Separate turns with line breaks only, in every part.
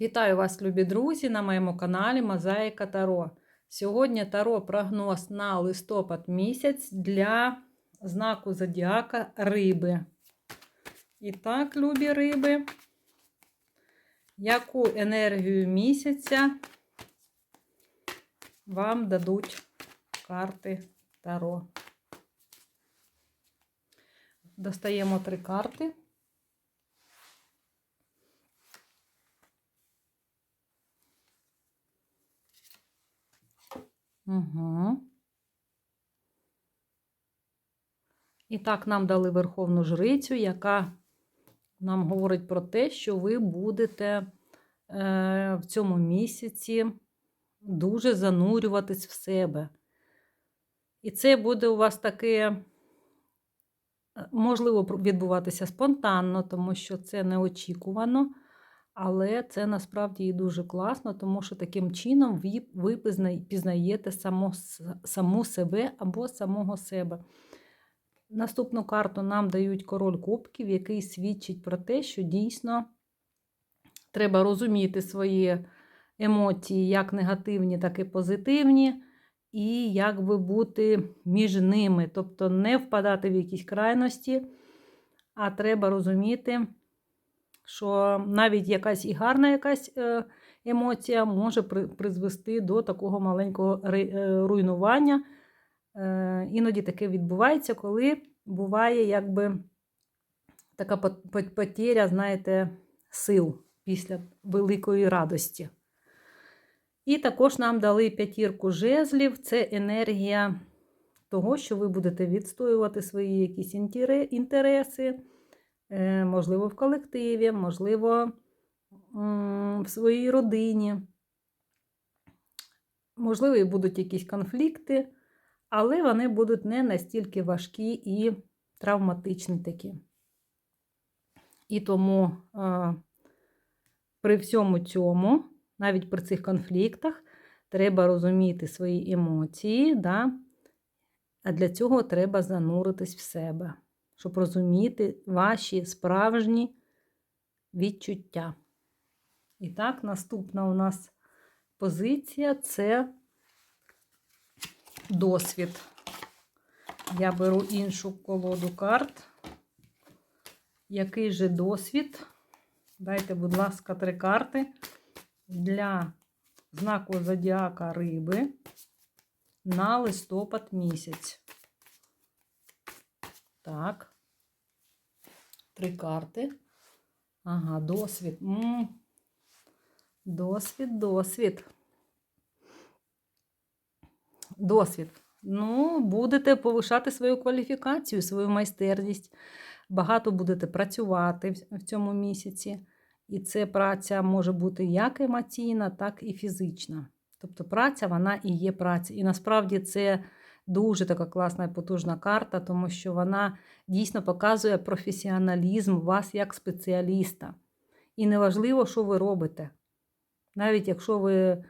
Вітаю вас, любі друзі, на моєму каналі Мозаїка Таро. Сьогодні Таро прогноз на листопад місяць для знаку Зодіака Риби. І так, любі риби, яку енергію місяця вам дадуть карти Таро? Достаємо три карти. Угу. І так, нам дали Верховну Жрицю, яка нам говорить про те, що ви будете е, в цьому місяці дуже занурюватись в себе. І це буде у вас таке, е, можливо, відбуватися спонтанно, тому що це неочікувано. Але це насправді і дуже класно, тому що таким чином ви, пізнаєте само, саму себе або самого себе. Наступну карту нам дають король кубків, який свідчить про те, що дійсно треба розуміти свої емоції, як негативні, так і позитивні, і як би бути між ними. Тобто не впадати в якісь крайності, а треба розуміти що навіть якась і гарна якась е, емоція може призвести до такого маленького е, руйнування. Е, іноді таке відбувається, коли буває якби така потеря, знаєте, сил після великої радості. І також нам дали п'ятірку жезлів це енергія того, що ви будете відстоювати свої якісь інтереси. Е, можливо, в колективі, можливо, в своїй родині. Можливо, і будуть якісь конфлікти, але вони будуть не настільки важкі і травматичні такі. І тому е, при всьому цьому, навіть при цих конфліктах, треба розуміти свої емоції, да? а для цього треба зануритись в себе щоб розуміти ваші справжні відчуття. І так, наступна у нас позиція це досвід. Я беру іншу колоду карт. Який же досвід? Дайте, будь ласка, три карти для знаку Зодіака Риби на листопад місяць. Так. Три карти. Ага, досвід. М -м. Досвід, досвід. Досвід. Ну, будете повишати свою кваліфікацію, свою майстерність. Багато будете працювати в цьому місяці. І це праця може бути як емоційна, так і фізична. Тобто праця, вона і є праця. І насправді це Дуже така класна і потужна карта, тому що вона дійсно показує професіоналізм вас як спеціаліста. І неважливо, що ви робите. Навіть якщо ви е,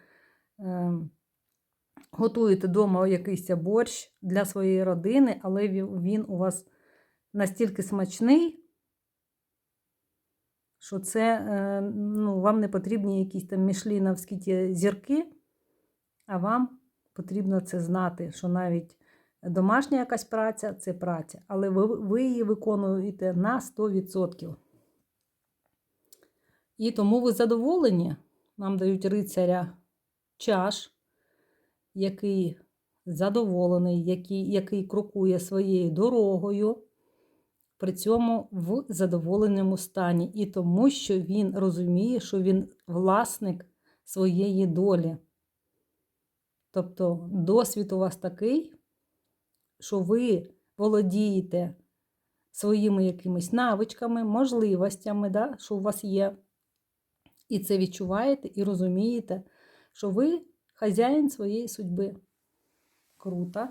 готуєте вдома якийсь борщ для своєї родини, але він у вас настільки смачний, що це е, ну, вам не потрібні якісь там мішліновські зірки, а вам потрібно це знати, що навіть домашня якась праця це праця, але ви, ви її виконуєте на 100%. І тому ви задоволені, нам дають рицаря чаш, який задоволений, який, який крокує своєю дорогою. При цьому в задоволеному стані. І тому, що він розуміє, що він власник своєї долі. Тобто досвід у вас такий, що ви володієте своїми якимись навичками, можливостями, да, що у вас є. І це відчуваєте і розумієте, що ви хазяїн своєї судьби. Круто.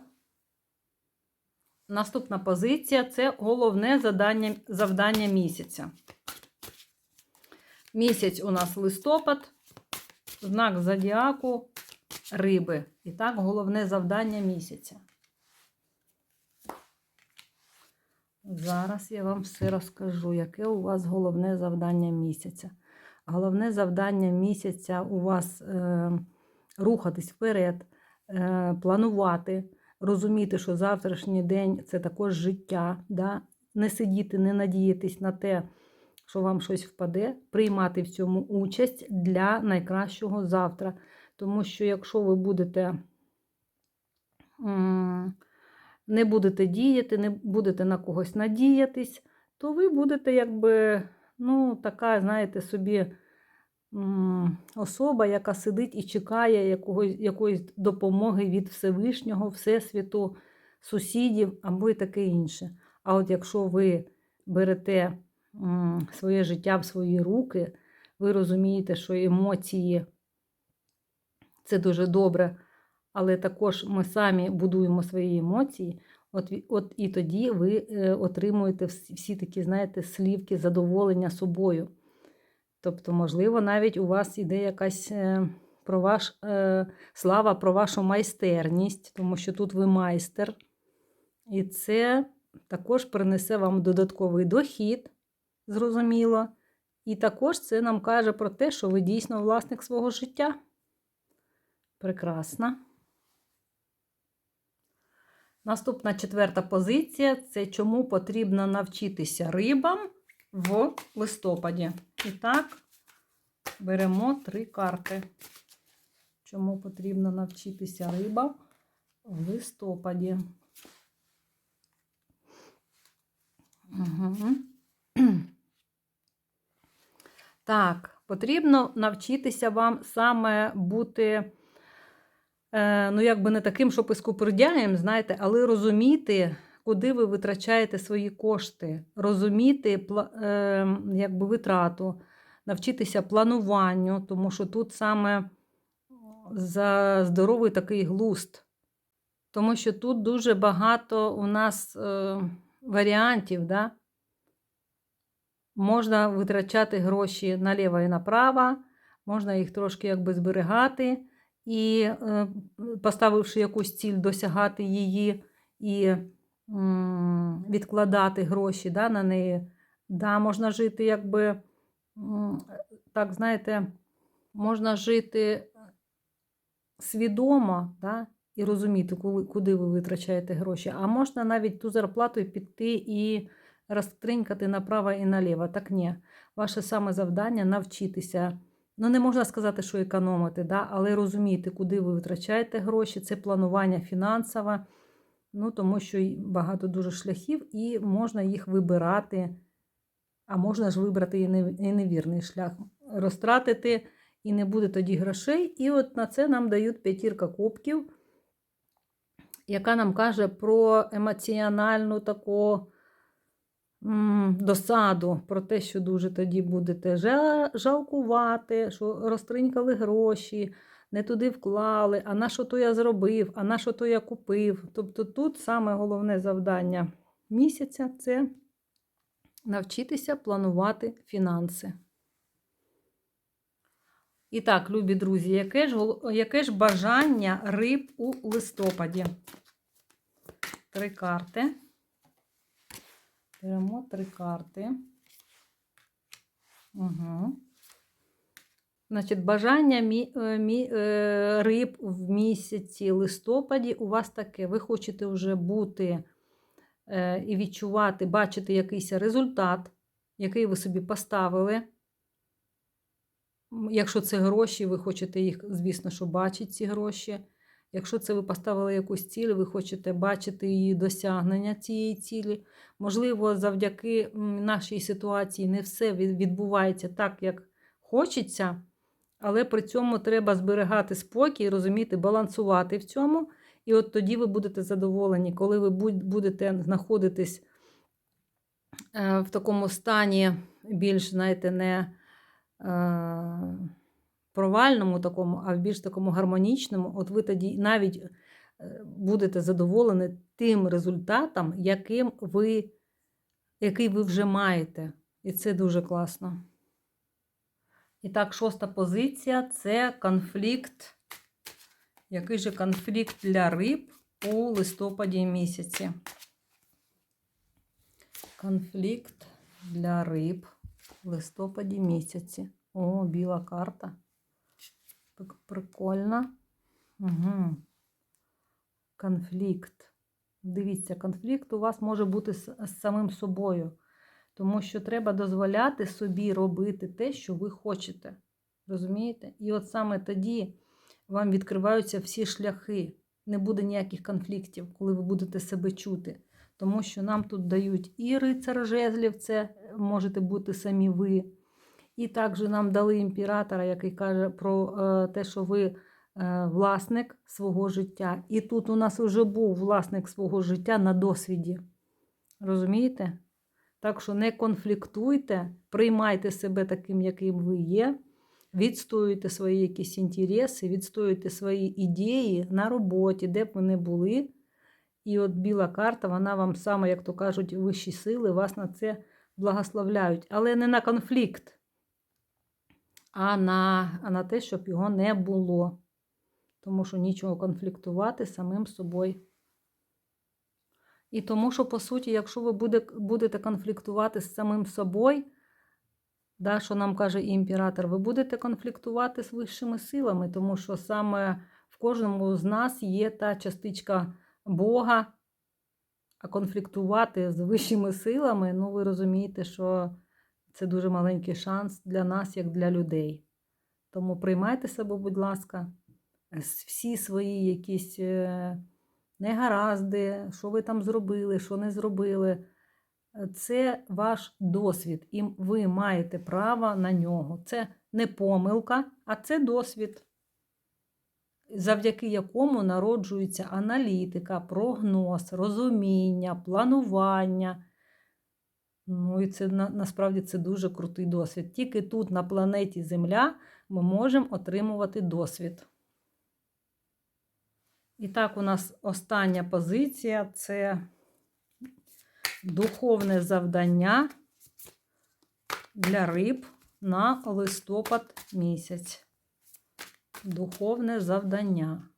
Наступна позиція це головне завдання, завдання місяця. Місяць у нас листопад, знак зодіаку риби. І так, головне завдання місяця. Зараз я вам все розкажу, яке у вас головне завдання місяця. головне завдання місяця у вас е, рухатись вперед, е, планувати, розуміти, що завтрашній день це також життя. Да? Не сидіти, не надіятись на те, що вам щось впаде, приймати в цьому участь для найкращого завтра. Тому що якщо ви будете не будете діяти, не будете на когось надіятись, то ви будете якби, ну, така, знаєте, собі особа, яка сидить і чекає якогось, якоїсь допомоги від Всевишнього, Всесвіту, сусідів або і таке інше. А от якщо ви берете своє життя в свої руки, ви розумієте, що емоції це дуже добре, але також ми самі будуємо свої емоції. От, от і тоді ви е, отримуєте всі, такі, знаєте, слівки задоволення собою. Тобто, можливо, навіть у вас іде якась е, про ваш, е, слава про вашу майстерність, тому що тут ви майстер. І це також принесе вам додатковий дохід, зрозуміло. І також це нам каже про те, що ви дійсно власник свого життя. Прекрасно. Наступна четверта позиція це чому потрібно навчитися рибам в листопаді. І так, беремо три карти. Чому потрібно навчитися рибам в листопаді? Угу. Так, потрібно навчитися вам саме бути, ну, якби не таким, що пискупердяєм, знаєте, але розуміти, куди ви витрачаєте свої кошти, розуміти е, якби витрату, навчитися плануванню, тому що тут саме за здоровий такий глуст. Тому що тут дуже багато у нас е, варіантів, да? можна витрачати гроші наліво і направо, можна їх трошки якби зберігати і, е, поставивши якусь ціль, досягати її і відкладати гроші да, на неї. Да, можна жити, якби, так, знаєте, можна жити свідомо, да, і розуміти, куди ви витрачаєте гроші. А можна навіть ту зарплату піти і розтринькати направо і наліво. Так ні. Ваше саме завдання навчитися. Ну, не можна сказати, що економити, да? але розуміти, куди ви витрачаєте гроші, це планування фінансове, ну, тому що багато дуже шляхів, і можна їх вибирати, а можна ж вибрати і невірний шлях. Розтратити і не буде тоді грошей. І от на це нам дають п'ятірка кубків, яка нам каже про емоціональну таку досаду, про те, що дуже тоді будете жалкувати, що розтринькали гроші, не туди вклали, а на що то я зробив, а на що то я купив. Тобто тут саме головне завдання місяця це навчитися планувати фінанси. І так, любі друзі, яке ж, яке ж бажання риб у листопаді? Три карти. Беремо три карти. Угу. Значить, бажання мі, е, мі, е, риб в місяці листопаді у вас таке. Ви хочете вже бути е, і відчувати, бачити якийсь результат, який ви собі поставили. Якщо це гроші, ви хочете їх, звісно, що бачити ці гроші. Якщо це ви поставили якусь ціль, ви хочете бачити її досягнення цієї цілі. Можливо, завдяки нашій ситуації не все відбувається так, як хочеться, але при цьому треба зберігати спокій, розуміти, балансувати в цьому. І от тоді ви будете задоволені, коли ви будете знаходитись е, в такому стані більш, знаєте, не е, провальному такому, а в більш такому гармонічному, от ви тоді навіть е, будете задоволені тим результатом, яким ви, який ви вже маєте. І це дуже класно. І так, шоста позиція це конфлікт. Який же конфлікт для риб у листопаді місяці? Конфлікт для риб в листопаді місяці. О, біла карта. Прикольно. Угу. Конфлікт. Дивіться, конфлікт у вас може бути з, з самим собою. Тому що треба дозволяти собі робити те, що ви хочете. Розумієте? І от саме тоді вам відкриваються всі шляхи. Не буде ніяких конфліктів, коли ви будете себе чути. Тому що нам тут дають і рицар жезлів, це можете бути самі ви. І також нам дали імператора, який каже про е, те, що ви е, власник свого життя. І тут у нас вже був власник свого життя на досвіді. Розумієте? Так що не конфліктуйте, приймайте себе таким, яким ви є, відстоюйте свої якісь інтереси, відстоюйте свої ідеї на роботі, де б ви не були. І от біла карта, вона вам саме, як то кажуть, вищі сили вас на це благословляють. Але не на конфлікт, а на, а на те, щоб його не було. Тому що нічого конфліктувати самим собою. І тому, що, по суті, якщо ви буде, будете конфліктувати з самим собою, да, що нам каже імператор, ви будете конфліктувати з вищими силами, тому що саме в кожному з нас є та частичка Бога, а конфліктувати з вищими силами, ну ви розумієте, що це дуже маленький шанс для нас, як для людей. Тому приймайте себе, будь ласка, всі свої якісь е, негаразди, що ви там зробили, що не зробили. Це ваш досвід, і ви маєте право на нього. Це не помилка, а це досвід, завдяки якому народжується аналітика, прогноз, розуміння, планування. Ну і це на, насправді це дуже крутий досвід. Тільки тут, на планеті Земля, ми можемо отримувати досвід. І так, у нас остання позиція це духовне завдання для риб на листопад місяць. Духовне завдання.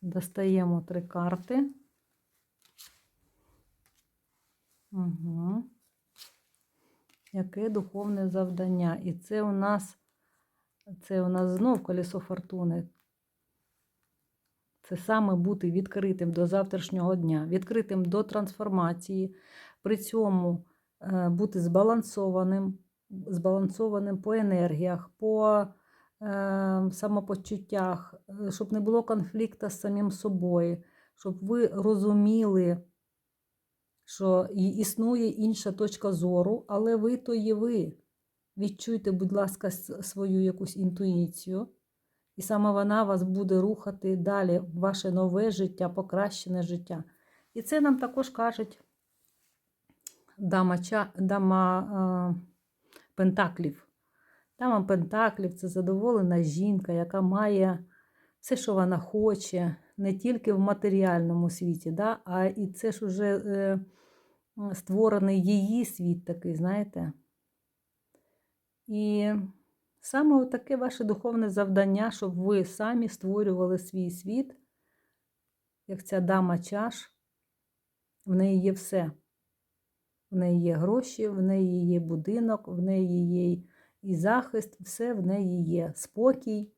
Достаємо три карти. Угу. Яке духовне завдання? І це у нас, це у нас знов колесо фортуни. Це саме бути відкритим до завтрашнього дня, відкритим до трансформації, при цьому е, бути збалансованим, збалансованим по енергіях, по е, самопочуттях, е, щоб не було конфлікту з самим собою, щоб ви розуміли, що існує інша точка зору, але ви то є ви. Відчуйте, будь ласка, свою якусь інтуїцію. І саме вона вас буде рухати далі в ваше нове життя, покращене життя. І це нам також кажуть дама, дама Пентаклів. Дама Пентаклів це задоволена жінка, яка має все, що вона хоче, не тільки в матеріальному світі, да, а і це ж уже е, створений її світ такий, знаєте. І Саме таке ваше духовне завдання, щоб ви самі створювали свій світ, як ця дама чаш, в неї є все. В неї є гроші, в неї є будинок, в неї є і захист, все в неї є. Спокій,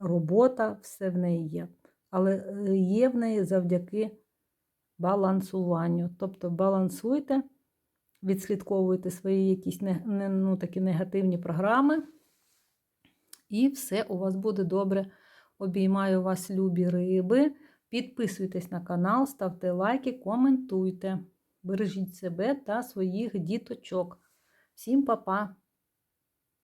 робота, все в неї є. Але е, є в неї завдяки балансуванню. Тобто балансуйте відслідковуєте свої якісь не, ну, такі негативні програми, і все у вас буде добре. Обіймаю вас, любі риби. Підписуйтесь на канал, ставте лайки, коментуйте. Бережіть себе та своїх діточок. Всім па-па!